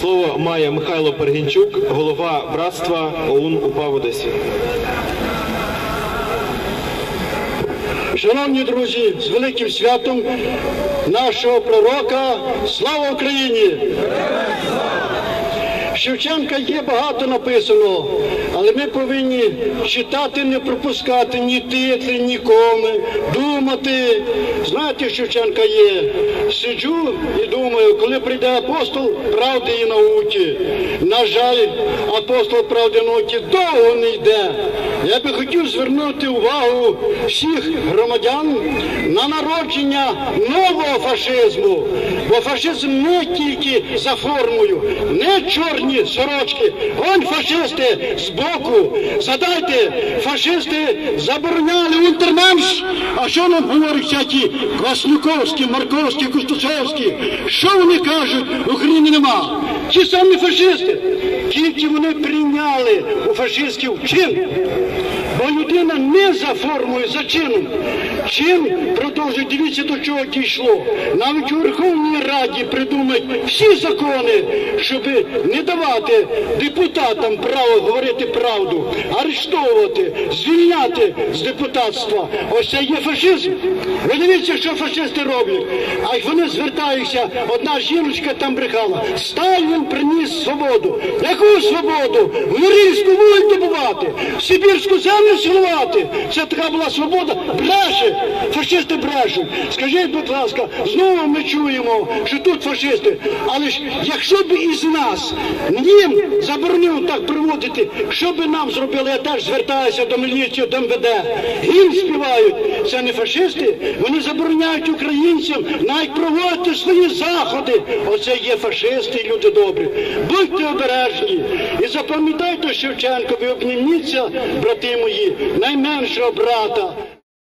Слово має Михайло Пергінчук, голова братства ОУН УПА в Одесі. Шановні друзі, з великим святом нашого пророка, слава Україні! Шевченка є багато написано, але ми повинні читати, не пропускати ні титри, ні коми, думати. Знаєте, Шевченка є. Сиджу і думаю, коли прийде апостол правди і науки. На жаль, апостол правди і науки довго не йде. Я би хотів звернути увагу всіх громадян на народження нового фашизму. Бо фашизм не тільки за формою, не чорні сорочки. Он фашисти збоку. Задайте, фашисти забороняли унтерменш. А що нам говорять всякі Кваснюковські, Марковські, Кустусовські? Що вони кажуть? В Україні нема. Ті самі фашисти. Тільки вони прийняли у фашистів чин. Бо людина не за формою, за чином. Чин продовжує, дивіться, до чого дійшло. Навіть у Верховній Раді придумають всі закони, щоб не давати депутатам право говорити правду, арештовувати, звільняти з депутатства. Ось це є фашизм. Ви дивіться, що фашисти роблять. А як вони звертаються, одна жіночка там брехала. Сталін приніс свободу. Яку свободу? В Норильську вулицю добувати, Сибірську землю силувати. Це така була свобода. Бреше! Фашисти брешуть. Скажіть, будь ласка, знову ми чуємо, що тут фашисти. Але ж якщо б із нас їм заборонив так приводити, що би нам зробили, я теж звертаюся до міліції, до МВД. Гімн співають. Це не фашисти. Вони забороняють українцям навіть проводити свої заходи. Оце є фашисти, люди добрі. Будьте обережні і запам'ятайте Шевченко, ви обніміться, брати мої, найменшого брата.